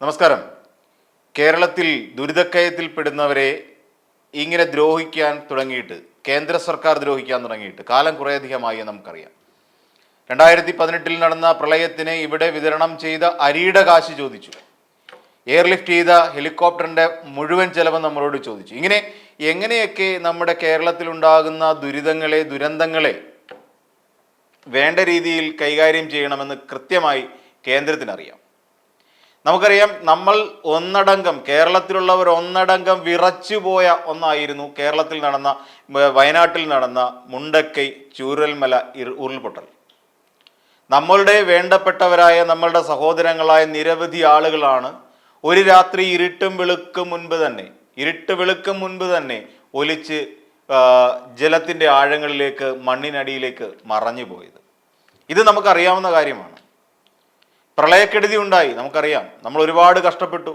നമസ്കാരം. കേരളത്തിൽ ദുരിതക്കയത്തിൽപ്പെടുന്നവരെ ഇങ്ങനെ ദ്രോഹിക്കാൻ തുടങ്ങിയിട്ട് കേന്ദ്ര സർക്കാർ ദ്രോഹിക്കാൻ തുടങ്ങിയിട്ട് കാലം കുറേയധികമായി നമുക്കറിയാം. രണ്ടായിരത്തി പതിനെട്ടിൽ നടന്ന പ്രളയത്തിന് ഇവിടെ വിതരണം ചെയ്ത അരിയുടെ കാശ് ചോദിച്ചു. എയർലിഫ്റ്റ് ചെയ്ത ഹെലികോപ്റ്ററിന്റെ മുഴുവൻ ചെലവ് നമ്മളോട് ചോദിച്ചു. ഇങ്ങനെ എങ്ങനെയൊക്കെ നമ്മുടെ കേരളത്തിലുണ്ടാകുന്ന ദുരിതങ്ങളെ ദുരന്തങ്ങളെ വേണ്ട രീതിയിൽ കൈകാര്യം ചെയ്യണമെന്ന് കൃത്യമായി കേന്ദ്രത്തിനറിയാം. നമുക്കറിയാം നമ്മൾ ഒന്നടങ്കം കേരളത്തിലുള്ളവർ ഒന്നടങ്കം വിറച്ചുപോയ ഒന്നായിരുന്നു കേരളത്തിൽ നടന്ന വയനാട്ടിൽ നടന്ന മുണ്ടക്കൈ ചൂരൽമല ഉരുൾപൊട്ടൽ. നമ്മളുടെ വേണ്ടപ്പെട്ടവരായ നമ്മളുടെ സഹോദരങ്ങളായ നിരവധി ആളുകളാണ് ഒരു രാത്രി ഇരുട്ടും വെളുക്കും മുൻപ് തന്നെ ഇരുട്ട് വെളുക്കും മുൻപ് തന്നെ ഒലിച്ച് ജലത്തിന്റെ ആഴങ്ങളിലേക്ക് മണ്ണിനടിയിലേക്ക് മറഞ്ഞു പോയത് ഇത് നമുക്കറിയാവുന്ന കാര്യമാണ്. പ്രളയക്കെടുതി ഉണ്ടായി നമുക്കറിയാം. നമ്മൾ ഒരുപാട് കഷ്ടപ്പെട്ടു.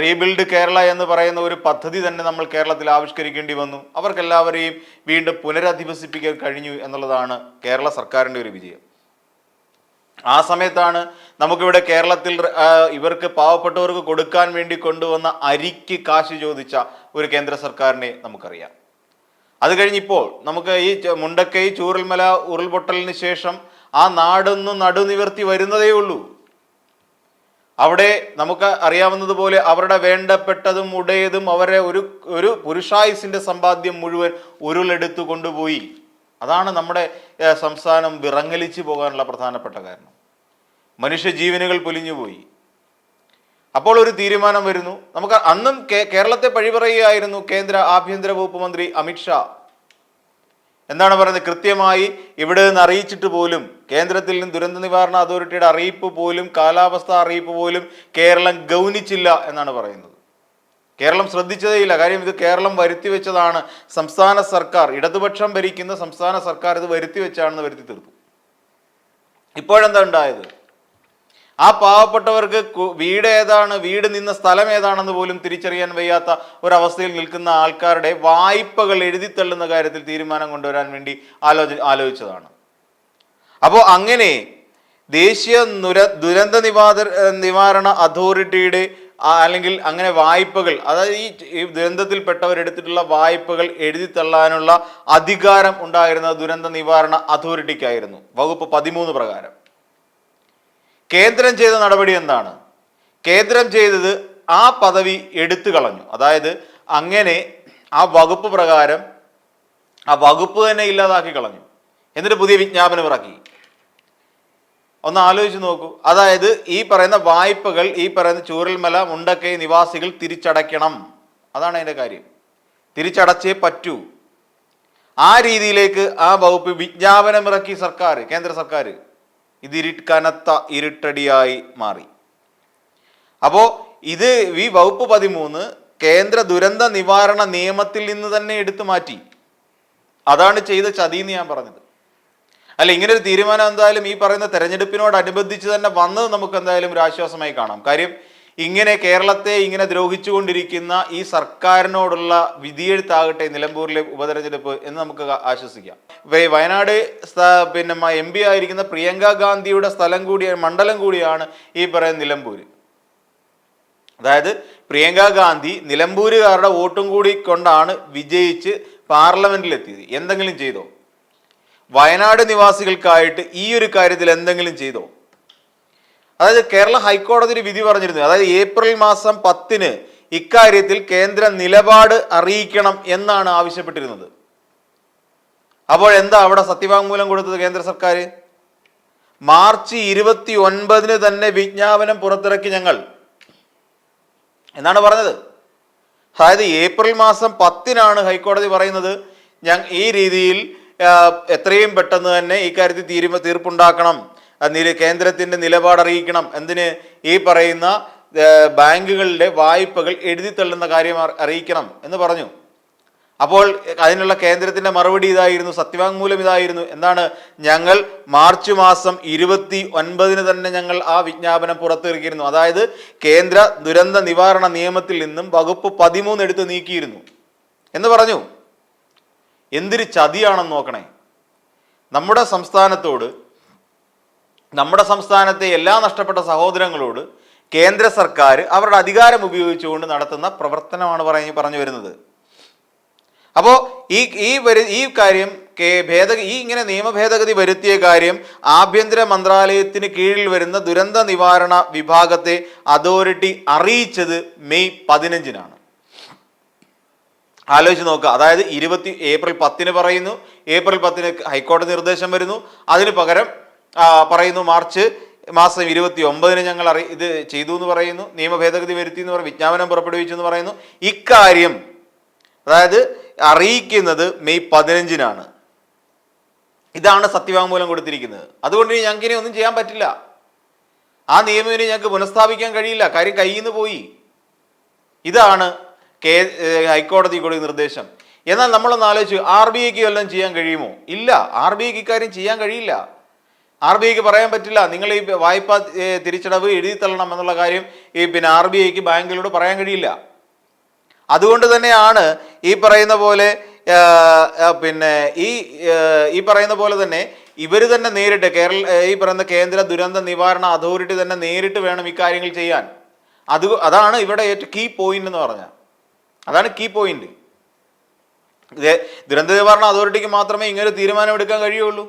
റീബിൽഡ് കേരള എന്ന് പറയുന്ന ഒരു പദ്ധതി തന്നെ നമ്മൾ കേരളത്തിൽ ആവിഷ്കരിക്കേണ്ടി വന്നു. അവർക്കെല്ലാവരെയും വീണ്ടും പുനരധിവസിപ്പിക്കാൻ കഴിഞ്ഞു എന്നുള്ളതാണ് കേരള സർക്കാരിന്റെ ഒരു വിജയം. ആ സമയത്താണ് നമുക്കിവിടെ കേരളത്തിൽ ഇവർക്ക് പാവപ്പെട്ടവർക്ക് കൊടുക്കാൻ വേണ്ടി കൊണ്ടുവന്ന അരിക്ക് കാശ് ചോദിച്ച ഒരു കേന്ദ്ര സർക്കാരിനെ നമുക്കറിയാം. അത് കഴിഞ്ഞിപ്പോൾ നമുക്ക് ഈ മുണ്ടക്കൈ ചൂരൽമല ഉരുൾപൊട്ടലിന് ശേഷം ആ നാടൊന്ന് നടുനിവർത്തി വരുന്നതേ ഉള്ളൂ. അവിടെ നമുക്ക് അറിയാവുന്നതുപോലെ അവരുടെ വേണ്ടപ്പെട്ടതും ഉടയതും അവരെ ഒരു ഒരു പുരുഷായുസിന്റെ സമ്പാദ്യം മുഴുവൻ ഉരുളെടുത്തു കൊണ്ടുപോയി. അതാണ് നമ്മുടെ സംസ്ഥാനം വിറങ്ങലിച്ചു പോകാനുള്ള പ്രധാനപ്പെട്ട കാരണം. മനുഷ്യജീവനുകൾ പൊലിഞ്ഞുപോയി. അപ്പോൾ ഒരു തീരുമാനം വരുന്നു. നമുക്ക് അന്നും കേരളത്തെ പഴിപറയുകയായിരുന്നു കേന്ദ്ര ആഭ്യന്തര വകുപ്പ് മന്ത്രി അമിത്ഷാ എന്താണ് പറയുന്നത്? കൃത്യമായി ഇവിടെ നിന്ന് അറിയിച്ചിട്ട് പോലും കേന്ദ്രത്തിൽ നിന്ന് ദുരന്ത നിവാരണ അതോറിറ്റിയുടെ അറിയിപ്പ് പോലും കാലാവസ്ഥ അറിയിപ്പ് പോലും കേരളം ഗൗനിച്ചില്ല എന്നാണ് പറയുന്നത്. കേരളം ശ്രദ്ധിച്ചതേയില്ല. കാര്യം ഇത് കേരളം വരുത്തി വെച്ചതാണ് സംസ്ഥാന സർക്കാർ. ഇടതുപക്ഷം ഭരിക്കുന്ന സംസ്ഥാന സർക്കാർ ഇത് വരുത്തി വെച്ചാണെന്ന് വരുത്തി തീർത്തു. ഇപ്പോഴെന്താ ഉണ്ടായത്? ആ പാവപ്പെട്ടവർക്ക് വീട് ഏതാണ് വീട് നിന്ന സ്ഥലം ഏതാണെന്ന് പോലും തിരിച്ചറിയാൻ വയ്യാത്ത ഒരവസ്ഥയിൽ നിൽക്കുന്ന ആൾക്കാരുടെ വായ്പകൾ എഴുതിത്തള്ളുന്ന കാര്യത്തിൽ തീരുമാനം കൊണ്ടുവരാൻ വേണ്ടി ആലോചി ആലോചിച്ചതാണ്. അപ്പോൾ അങ്ങനെ ദേശീയ നുര ദുരന്ത നിവാദ നിവാരണ അതോറിറ്റിയുടെ അല്ലെങ്കിൽ അങ്ങനെ വായ്പകൾ അതായത് ഈ ഈ ദുരന്തത്തിൽപ്പെട്ടവരെടുത്തിട്ടുള്ള വായ്പകൾ എഴുതിത്തള്ളാനുള്ള അധികാരം ഉണ്ടായിരുന്ന ദുരന്ത നിവാരണ അതോറിറ്റിക്കായിരുന്നു. വകുപ്പ് പതിമൂന്ന് പ്രകാരം. കേന്ദ്രം ചെയ്ത നടപടി എന്താണ്? കേന്ദ്രം ചെയ്തത് ആ പദവി എടുത്തു കളഞ്ഞു. അതായത് അങ്ങനെ ആ വകുപ്പ് പ്രകാരം ആ വകുപ്പ് തന്നെ ഇല്ലാതാക്കി കളഞ്ഞു. എന്നിട്ട് പുതിയ വിജ്ഞാപനം ഇറക്കി. ഒന്ന് ആലോചിച്ച് നോക്കൂ. അതായത് ഈ പറയുന്ന വായ്പകൾ ഈ പറയുന്ന ചൂരൽമല മുണ്ടക്കൈ നിവാസികൾ തിരിച്ചടയ്ക്കണം. അതാണ് അതിന്റെ കാര്യം. തിരിച്ചടച്ചേ പറ്റൂ. ആ രീതിയിലേക്ക് ആ വകുപ്പ് വിജ്ഞാപനം ഇറക്കി സർക്കാർ കേന്ദ്ര സർക്കാർ. ഇത് ഇരു കനത്ത ഇരുട്ടടിയായി മാറി. അപ്പോൾ ഇത് ഈ വകുപ്പ് പതിമൂന്ന് കേന്ദ്ര ദുരന്ത നിവാരണ നിയമത്തിൽ നിന്ന് തന്നെ എടുത്തു മാറ്റി. അതാണ് ചെയ്ത ചതി എന്ന് ഞാൻ പറഞ്ഞത്. അല്ല ഇങ്ങനെ ഒരു തീരുമാനം എന്തായാലും ഈ പറയുന്ന തെരഞ്ഞെടുപ്പിനോടനുബന്ധിച്ച് തന്നെ വന്നത് നമുക്ക് എന്തായാലും ഒരു ആശ്വാസമായി കാണാം. കാര്യം ഇങ്ങനെ കേരളത്തെ ഇങ്ങനെ ദ്രോഹിച്ചുകൊണ്ടിരിക്കുന്ന ഈ സർക്കാരിനോടുള്ള വിധിയെഴുത്താകട്ടെ നിലമ്പൂരിലെ ഉപതെരഞ്ഞെടുപ്പ് എന്ന് നമുക്ക് ആശ്വസിക്കാം. വയനാട് പിന്നെ എം പി ആയിരിക്കുന്ന പ്രിയങ്ക ഗാന്ധിയുടെ സ്ഥലം കൂടിയാണ് മണ്ഡലം കൂടിയാണ് ഈ പറയുന്ന നിലമ്പൂർ അതായത് പ്രിയങ്ക ഗാന്ധി നിലമ്പൂരുകാരുടെ വോട്ടും കൂടി കൊണ്ടാണ് വിജയിച്ച് പാർലമെന്റിലെത്തിയത്. എന്തെങ്കിലും ചെയ്തോ? വയനാട് നിവാസികൾക്കായിട്ട് ഈ ഒരു കാര്യത്തിൽ എന്തെങ്കിലും ചെയ്തോ? അതായത് കേരള ഹൈക്കോടതി ഒരു വിധി പറഞ്ഞിരുന്നു. അതായത് ഏപ്രിൽ മാസം പത്തിന് ഇക്കാര്യത്തിൽ കേന്ദ്ര നിലപാട് അറിയിക്കണം എന്നാണ് ആവശ്യപ്പെട്ടിരുന്നത്. അപ്പോൾ എന്താ അവിടെ സത്യവാങ്മൂലം കൊടുത്തത് കേന്ദ്ര സർക്കാർ? മാർച്ച് ഇരുപത്തി ഒൻപതിന് തന്നെ വിജ്ഞാപനം പുറത്തിറക്കി ഞങ്ങൾ. എന്നാണ് പറഞ്ഞത്? അതായത് ഏപ്രിൽ മാസം പത്തിനാണ് ഹൈക്കോടതി പറയുന്നത് ഞാൻ ഈ രീതിയിൽ എത്രയും പെട്ടെന്ന് തന്നെ ഇക്കാര്യത്തിൽ കാര്യത്തിൽ തീരുമ തീർപ്പുണ്ടാക്കണം. കേന്ദ്രത്തിന്റെ നിലപാട് അറിയിക്കണം. എന്തിന്? ഈ പറയുന്ന ബാങ്കുകളുടെ വായ്പകൾ എഴുതിത്തള്ളുന്ന കാര്യം അറിയിക്കണം എന്ന് പറഞ്ഞു. അപ്പോൾ അതിനുള്ള കേന്ദ്രത്തിന്റെ മറുപടി ഇതായിരുന്നു സത്യവാങ്മൂലം ഇതായിരുന്നു. എന്താണ്? ഞങ്ങൾ മാർച്ച് മാസം ഇരുപത്തി ഒൻപതിന് തന്നെ ഞങ്ങൾ ആ വിജ്ഞാപനം പുറത്തിറക്കിയിരുന്നു. അതായത് കേന്ദ്ര ദുരന്ത നിവാരണ നിയമത്തിൽ നിന്നും വകുപ്പ് പതിമൂന്ന് എടുത്ത് നീക്കിയിരുന്നു. എന്ന് പറഞ്ഞു. എന്തൊരു ചതിയാണെന്ന് നോക്കണേ. നമ്മുടെ സംസ്ഥാനത്തോട് നമ്മുടെ സംസ്ഥാനത്തെ എല്ലാ നഷ്ടപ്പെട്ട സഹോദരങ്ങളോട് കേന്ദ്ര സർക്കാർ അവരുടെ അധികാരം ഉപയോഗിച്ചുകൊണ്ട് നടത്തുന്ന പ്രവർത്തനമാണ് പറഞ്ഞ് പറഞ്ഞു വരുന്നത്. അപ്പോൾ ഈ ഈ വരു ഈ കാര്യം കേ- ഭേദ ഈ ഇങ്ങനെ നിയമ ഭേദഗതി വരുത്തിയ കാര്യം ആഭ്യന്തര മന്ത്രാലയത്തിന് കീഴിൽ വരുന്ന ദുരന്ത നിവാരണ വിഭാഗത്തെ അതോറിറ്റി അറിയിച്ചത് മെയ് പതിനഞ്ചിനാണ്. ആലോചിച്ച് നോക്കുക. അതായത് ഇരുപത്തി ഏപ്രിൽ പത്തിന് പറയുന്നു. ഏപ്രിൽ പത്തിന് ഹൈക്കോടതി നിർദ്ദേശം വരുന്നു. അതിന് പകരം പറയുന്നു മാർച്ച് മാസം ഇരുപത്തി ഒമ്പതിന് ഞങ്ങൾ അറി ഇത് ചെയ്തു എന്ന് പറയുന്നു നിയമ ഭേദഗതി വരുത്തി എന്ന് പറയും വിജ്ഞാപനം പുറപ്പെടുവിച്ചു എന്ന് പറയുന്നു. ഇക്കാര്യം അതായത് അറിയിക്കുന്നത് മെയ് പതിനഞ്ചിനാണ്. ഇതാണ് സത്യവാങ്മൂലം കൊടുത്തിരിക്കുന്നത്. അതുകൊണ്ട് ഇനി ഞങ്ങൾക്ക് ഇനി ഒന്നും ചെയ്യാൻ പറ്റില്ല. ആ നിയമം ഇനി ഞങ്ങൾക്ക് പുനഃസ്ഥാപിക്കാൻ കഴിയില്ല. കാര്യം കയ്യിൽ നിന്ന് പോയി. ഇതാണ് കേ ഹൈക്കോടതി കൂടി നിർദ്ദേശം. എന്നാൽ നമ്മളൊന്ന് ആലോചിച്ചു ആർ ബി ഐക്ക് വല്ലതും ചെയ്യാൻ കഴിയുമോ? ഇല്ല. ആർ ബി ഐക്ക് ഇക്കാര്യം ചെയ്യാൻ കഴിയില്ല. ആർ ബി ഐക്ക് പറയാൻ പറ്റില്ല. നിങ്ങൾ ഈ വായ്പ തിരിച്ചടവ് എഴുതി തള്ളണം എന്നുള്ള കാര്യം ഈ പിന്നെ ആർ ബി ഐക്ക് ബാങ്കുകളോട് പറയാൻ കഴിയില്ല. അതുകൊണ്ട് തന്നെയാണ് ഈ പറയുന്ന പോലെ പിന്നെ ഈ ഈ പറയുന്ന പോലെ തന്നെ ഇവർ തന്നെ നേരിട്ട് കേരള ഈ പറയുന്ന കേന്ദ്ര ദുരന്ത നിവാരണ അതോറിറ്റി തന്നെ നേരിട്ട് വേണം ഇക്കാര്യങ്ങൾ ചെയ്യാൻ. അത് അതാണ് ഇവിടെ ഏറ്റവും കീ പോയിന്റ് എന്ന് പറഞ്ഞാൽ അതാണ് കീ പോയിന്റ് ദുരന്ത നിവാരണ അതോറിറ്റിക്ക് മാത്രമേ ഇങ്ങനെ തീരുമാനം എടുക്കാൻ കഴിയുള്ളൂ.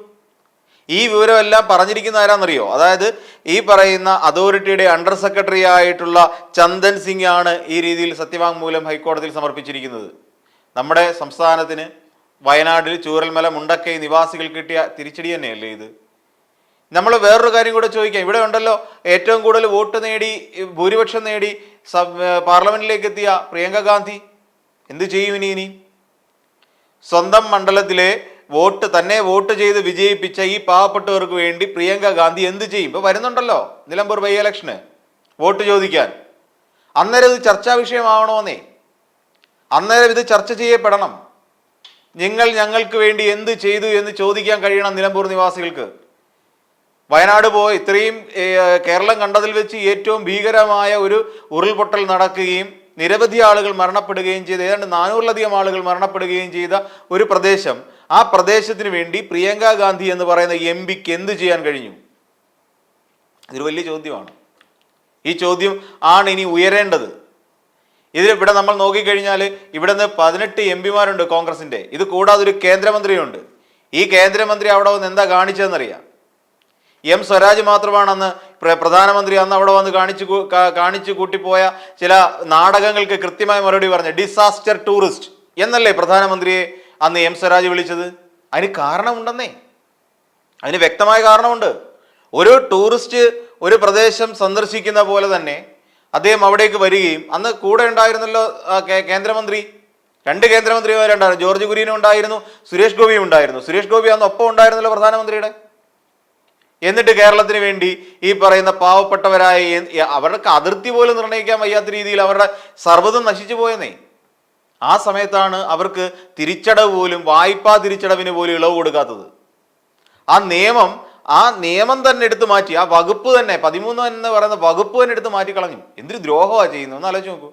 ഈ വിവരമെല്ലാം പറഞ്ഞിരിക്കുന്ന ആരാന്നറിയോ? അതായത് ഈ പറയുന്ന അതോറിറ്റിയുടെ അണ്ടർ സെക്രട്ടറി ആയിട്ടുള്ള ചന്ദൻ സിംഗ് ആണ് ഈ രീതിയിൽ സത്യവാങ്മൂലം ഹൈക്കോടതിയിൽ സമർപ്പിച്ചിരിക്കുന്നത്. നമ്മുടെ സംസ്ഥാനത്തിന് വയനാട്ടിൽ ചൂരൽമല മുണ്ടക്കൈ നിവാസികൾ കിട്ടിയ തിരിച്ചടി തന്നെയല്ലേ ഇത്? നമ്മൾ വേറൊരു കാര്യം കൂടെ ചോദിക്കാം. ഇവിടെ ഉണ്ടല്ലോ ഏറ്റവും കൂടുതൽ വോട്ട് നേടി ഭൂരിപക്ഷം നേടി പാർലമെന്റിലേക്ക് എത്തിയ പ്രിയങ്ക ഗാന്ധി. എന്ത് ചെയ്യും ഇനി ഇനി? സ്വന്തം മണ്ഡലത്തിലെ വോട്ട് തന്നെ വോട്ട് ചെയ്ത് വിജയിപ്പിച്ച ഈ പാവപ്പെട്ടവർക്ക് വേണ്ടി പ്രിയങ്ക ഗാന്ധി എന്ത് ചെയ്യും? ഇപ്പൊ വരുന്നുണ്ടല്ലോ നിലമ്പൂർ ബൈ ഇലക്ഷന് വോട്ട് ചോദിക്കാൻ. അന്നേരം ഇത് ചർച്ചാ വിഷയമാവണമെന്നേ. അന്നേരം ഇത് ചർച്ച ചെയ്യപ്പെടണം. നിങ്ങൾ ഞങ്ങൾക്ക് വേണ്ടി എന്ത് ചെയ്തു എന്ന് ചോദിക്കാൻ കഴിയണം നിലമ്പൂർ നിവാസികൾക്ക്. വയനാട് പോയി ഇത്രയും കേരളം കണ്ടതിൽ വെച്ച് ഏറ്റവും ഭീകരമായ ഒരു ഉരുൾപൊട്ടൽ നടക്കുകയും നിരവധി ആളുകൾ മരണപ്പെടുകയും ചെയ്ത ഏതാണ്ട് നാനൂറിലധികം ആളുകൾ മരണപ്പെടുകയും ചെയ്ത ഒരു പ്രദേശം ആ പ്രദേശത്തിന് വേണ്ടി പ്രിയങ്ക ഗാന്ധി എന്ന് പറയുന്ന എം പിക്ക് എന്ത് ചെയ്യാൻ കഴിഞ്ഞു? ഇതൊരു വലിയ ചോദ്യമാണ്. ഈ ചോദ്യം ആണ് ഇനി ഉയരേണ്ടത്. ഇതിൽ ഇവിടെ നമ്മൾ നോക്കിക്കഴിഞ്ഞാൽ ഇവിടെ നിന്ന് പതിനെട്ട് എം പിമാരുണ്ട് കോൺഗ്രസിന്റെ ഇത് കൂടാതെ ഒരു കേന്ദ്രമന്ത്രിയുണ്ട്. ഈ കേന്ദ്രമന്ത്രി അവിടെ വന്ന് എന്താ കാണിച്ചതെന്നറിയാം? എം സ്വരാജ് മാത്രമാണെന്ന് പ്ര- പ്രധാനമന്ത്രി അന്ന് അവിടെ വന്ന് കാണിച്ചു കാണിച്ചു കൂട്ടിപ്പോയ ചില നാടകങ്ങൾക്ക് കൃത്യമായ മറുപടി പറഞ്ഞു ഡിസാസ്റ്റർ ടൂറിസ്റ്റ് എന്നല്ലേ പ്രധാനമന്ത്രിയെ അന്ന് എം സ്വരാജ് വിളിച്ചത്? അതിന് കാരണമുണ്ടെന്നേ. അതിന് വ്യക്തമായ കാരണമുണ്ട്. ഒരു ടൂറിസ്റ്റ് ഒരു പ്രദേശം സന്ദർശിക്കുന്ന പോലെ തന്നെ അദ്ദേഹം അവിടേക്ക് വരികയും അന്ന് കൂടെ ഉണ്ടായിരുന്നല്ലോ കേന്ദ്രമന്ത്രി. രണ്ട് കേന്ദ്രമന്ത്രിമാരുണ്ടായിരുന്നു ജോർജ് കുര്യനും ഉണ്ടായിരുന്നു സുരേഷ് ഗോപിയും ഉണ്ടായിരുന്നു. സുരേഷ് ഗോപി അന്ന് ഒപ്പം ഉണ്ടായിരുന്നല്ലോ പ്രധാനമന്ത്രിയുടെ. എന്നിട്ട് കേരളത്തിന് വേണ്ടി ഈ പറയുന്ന പാവപ്പെട്ടവരായ അവർക്ക് അതിർത്തി പോലും നിർണയിക്കാൻ വയ്യാത്ത രീതിയിൽ അവരുടെ സർവതും നശിച്ചു പോയെന്നേ. ആ സമയത്താണ് അവർക്ക് തിരിച്ചടവ് പോലും വായ്പാ തിരിച്ചടവിന് പോലും ഇളവ് കൊടുക്കാത്തത്. ആ നിയമം ആ നിയമം തന്നെ എടുത്തു മാറ്റി ആ വകുപ്പ് തന്നെ പതിമൂന്ന് എന്ന് പറയുന്ന വകുപ്പ് തന്നെ എടുത്ത് മാറ്റി കളഞ്ഞു. എന്തൊരു ദ്രോഹമാണ് ചെയ്യുന്നു ഒന്ന് ആലോചിച്ച് നോക്കൂ.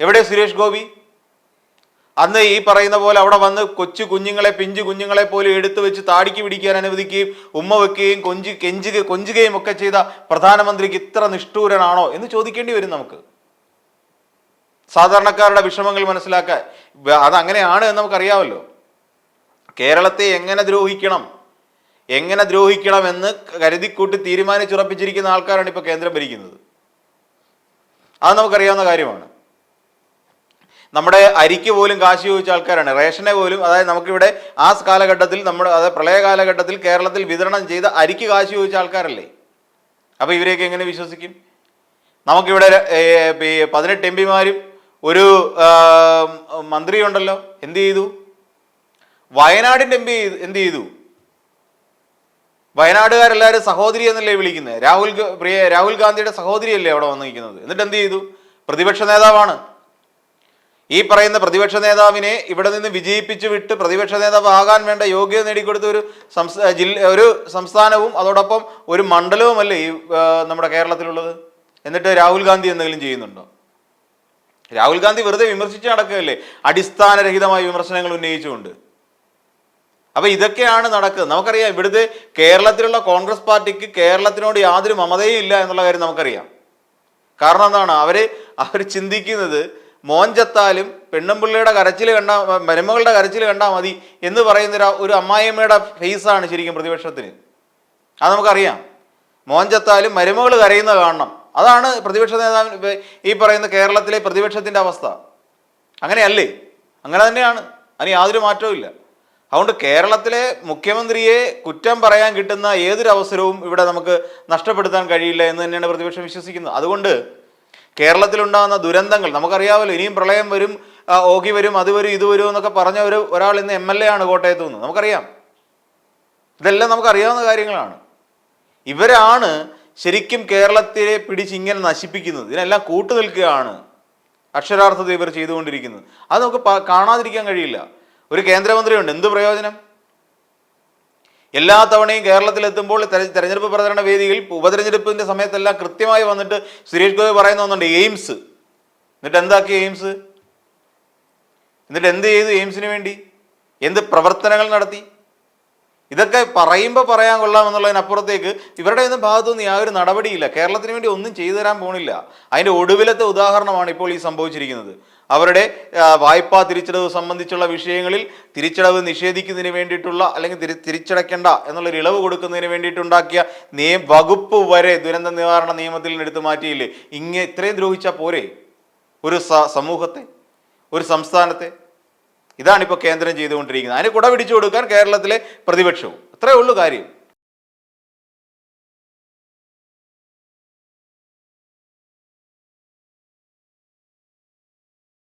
എവിടെ സുരേഷ് ഗോപി? അന്ന് ഈ പറയുന്ന പോലെ അവിടെ വന്ന് കൊച്ചു കുഞ്ഞുങ്ങളെ പിഞ്ചു കുഞ്ഞുങ്ങളെ പോലും എടുത്തു വെച്ച് താടിക്ക് പിടിക്കാൻ അനുവദിക്കുകയും ഉമ്മ വെക്കുകയും കൊഞ്ചി കെഞ്ചുക കൊഞ്ചുകയും ഒക്കെ ചെയ്ത പ്രധാനമന്ത്രിക്ക് ഇത്ര നിഷ്ഠൂരനാണോ എന്ന് ചോദിക്കേണ്ടി വരും നമുക്ക്. സാധാരണക്കാരുടെ വിഷമങ്ങൾ മനസ്സിലാക്കാൻ. അത് അങ്ങനെയാണ് എന്ന് നമുക്കറിയാമല്ലോ. കേരളത്തെ എങ്ങനെ ദ്രോഹിക്കണം? എങ്ങനെ ദ്രോഹിക്കണം എന്ന് കരുതിക്കൂട്ടി തീരുമാനിച്ചുറപ്പിച്ചിരിക്കുന്ന ആൾക്കാരാണ് ഇപ്പോൾ കേന്ദ്രം ഭരിക്കുന്നത്. അത് നമുക്കറിയാവുന്ന കാര്യമാണ്. നമ്മുടെ അരിക്ക് പോലും കാശി ചോദിച്ച ആൾക്കാരാണ്. റേഷനെ പോലും അതായത് നമുക്കിവിടെ ആ കാലഘട്ടത്തിൽ നമ്മുടെ അതായത് പ്രളയ കാലഘട്ടത്തിൽ കേരളത്തിൽ വിതരണം ചെയ്ത അരിക്ക് കാശി ചോദിച്ച ആൾക്കാരല്ലേ? അപ്പോൾ ഇവരെയൊക്കെ എങ്ങനെ വിശ്വസിക്കും? നമുക്കിവിടെ പതിനെട്ട് എം പിമാരും ഒരു മന്ത്രി മന്ത്രിയുണ്ടല്ലോ എന്ത് ചെയ്തു? വയനാടിന്റെ എം പി എന്ത് ചെയ്തു? വയനാടുകാരെല്ലാവരും സഹോദരി എന്നല്ലേ വിളിക്കുന്നത് രാഹുൽ പ്രിയ രാഹുൽ ഗാന്ധിയുടെ സഹോദരിയല്ലേ അവിടെ വന്നിരിക്കുന്നത് എന്നിട്ട് എന്ത് ചെയ്തു? പ്രതിപക്ഷ നേതാവാണ്. ഈ പറയുന്ന പ്രതിപക്ഷ നേതാവിനെ ഇവിടെ നിന്ന് വിജയിപ്പിച്ചു വിട്ട് പ്രതിപക്ഷ നേതാവ് ആകാൻ വേണ്ട യോഗ്യത നേടിക്കൊടുത്ത ഒരു സംസ്ഥാന ജില്ല ഒരു സംസ്ഥാനവും അതോടൊപ്പം ഒരു മണ്ഡലവുമല്ലേ ഈ നമ്മുടെ കേരളത്തിലുള്ളത്? എന്നിട്ട് രാഹുൽ ഗാന്ധി എന്തെങ്കിലും ചെയ്യുന്നുണ്ടോ? രാഹുൽ ഗാന്ധി വെറുതെ വിമർശിച്ച് നടക്കുകയല്ലേ? അടിസ്ഥാനരഹിതമായ വിമർശനങ്ങൾ ഉന്നയിച്ചുകൊണ്ട്. അപ്പൊ ഇതൊക്കെയാണ് നടക്കുന്നത്. നമുക്കറിയാം ഇവിടുത്തെ കേരളത്തിലുള്ള കോൺഗ്രസ് പാർട്ടിക്ക് കേരളത്തിനോട് യാതൊരു മമതയും ഇല്ല എന്നുള്ള കാര്യം നമുക്കറിയാം. കാരണം എന്താണ്? അവർ അവർ ചിന്തിക്കുന്നത് മോൻ ചത്താലും പെണ്ണുമ്പിള്ളയുടെ കരച്ചിൽ കണ്ട മരുമകളുടെ കരച്ചിൽ കണ്ടാൽ മതി എന്ന് പറയുന്ന ഒരു- അമ്മായിയമ്മയുടെ ഫേസാണ് ശരിക്കും പ്രതിപക്ഷത്തിന്. അത് നമുക്കറിയാം. മോൻ മരുമകൾ കരയുന്ന കാണണം. അതാണ് പ്രതിപക്ഷ നേതാവ് ഈ പറയുന്ന കേരളത്തിലെ പ്രതിപക്ഷത്തിന്റെ അവസ്ഥ. അങ്ങനെയല്ലേ? അങ്ങനെ തന്നെയാണ്. അതിന് യാതൊരു മാറ്റവും ഇല്ല. അതുകൊണ്ട് കേരളത്തിലെ മുഖ്യമന്ത്രിയെ കുറ്റം പറയാൻ കിട്ടുന്ന ഏതൊരു അവസരവും ഇവിടെ നമുക്ക് നഷ്ടപ്പെടുത്താൻ കഴിയില്ല എന്ന് തന്നെയാണ് പ്രതിപക്ഷം വിശ്വസിക്കുന്നത്. അതുകൊണ്ട് കേരളത്തിലുണ്ടാകുന്ന ദുരന്തങ്ങൾ നമുക്കറിയാമല്ലോ ഇനിയും പ്രളയം വരും ഓകി വരും അത് വരും ഇത് വരും എന്നൊക്കെ പറഞ്ഞ ഒരു ഒരാൾ ഇന്ന് എം എൽ എ ആണ് കോട്ടയത്ത് നിന്ന്. നമുക്കറിയാം. ഇതെല്ലാം നമുക്കറിയാവുന്ന കാര്യങ്ങളാണ്. ഇവരാണ് ശരിക്കും കേരളത്തെ പിടിച്ച് ഇങ്ങനെ നശിപ്പിക്കുന്നത്. ഇതിനെല്ലാം കൂട്ടു നിൽക്കുകയാണ് അക്ഷരാർത്ഥത ഇവർ ചെയ്തുകൊണ്ടിരിക്കുന്നത്. അത് നമുക്ക് കാണാതിരിക്കാൻ കഴിയില്ല. ഒരു കേന്ദ്രമന്ത്രിയുണ്ട്. എന്ത് പ്രയോജനം? എല്ലാ തവണയും കേരളത്തിലെത്തുമ്പോൾ തെര- തെരഞ്ഞെടുപ്പ് പ്രചരണ വേദിയിൽ ഉപതെരഞ്ഞെടുപ്പിന്റെ സമയത്തെല്ലാം കൃത്യമായി വന്നിട്ട് സുരേഷ് ഗോപി പറയുന്ന ഒന്നുണ്ട് എയിംസ്. എന്നിട്ട് എന്താക്കി എയിംസ്? എന്നിട്ട് എന്ത് ചെയ്തു എയിംസിന് വേണ്ടി? എന്ത് പ്രവർത്തനങ്ങൾ നടത്തി? ഇതൊക്കെ പറയുമ്പോൾ പറയാൻ കൊള്ളാം എന്നുള്ളതിനപ്പുറത്തേക്ക് ഇവരുടെ ഒന്നും ഭാഗത്തുനിന്ന് യാതൊരു നടപടിയില്ല. കേരളത്തിന് വേണ്ടി ഒന്നും ചെയ്തു തരാൻ പോണില്ല. അതിന്റെ ഒടുവിലത്തെ ഉദാഹരണമാണ് ഇപ്പോൾ ഈ സംഭവിച്ചിരിക്കുന്നത്. അവരുടെ വായ്പാ തിരിച്ചടവ് സംബന്ധിച്ചുള്ള വിഷയങ്ങളിൽ തിരിച്ചടവ് നിഷേധിക്കുന്നതിന് വേണ്ടിയിട്ടുള്ള അല്ലെങ്കിൽ തിരി തിരിച്ചടയ്ക്കേണ്ട എന്നുള്ളൊരു ഇളവ് കൊടുക്കുന്നതിന് വേണ്ടിയിട്ടുണ്ടാക്കിയ നിയ വകുപ്പ് വരെ ദുരന്ത നിവാരണ നിയമത്തിൽ നിന്ന് എടുത്തു മാറ്റിയില്ലേ? ഇങ്ങനെ ഇത്രയും ദ്രോഹിച്ചാൽ പോരെ? ഒരു സമൂഹത്തെ? ഒരു സംസ്ഥാനത്തെ? ഇതാണ് ഇപ്പോൾ കേന്ദ്രം ചെയ്തുകൊണ്ടിരിക്കുന്നത്. അതിന് കുട പിടിച്ചു കൊടുക്കാൻ കേരളത്തിലെ പ്രതിപക്ഷവും. അത്രേ ഉള്ളൂ കാര്യം.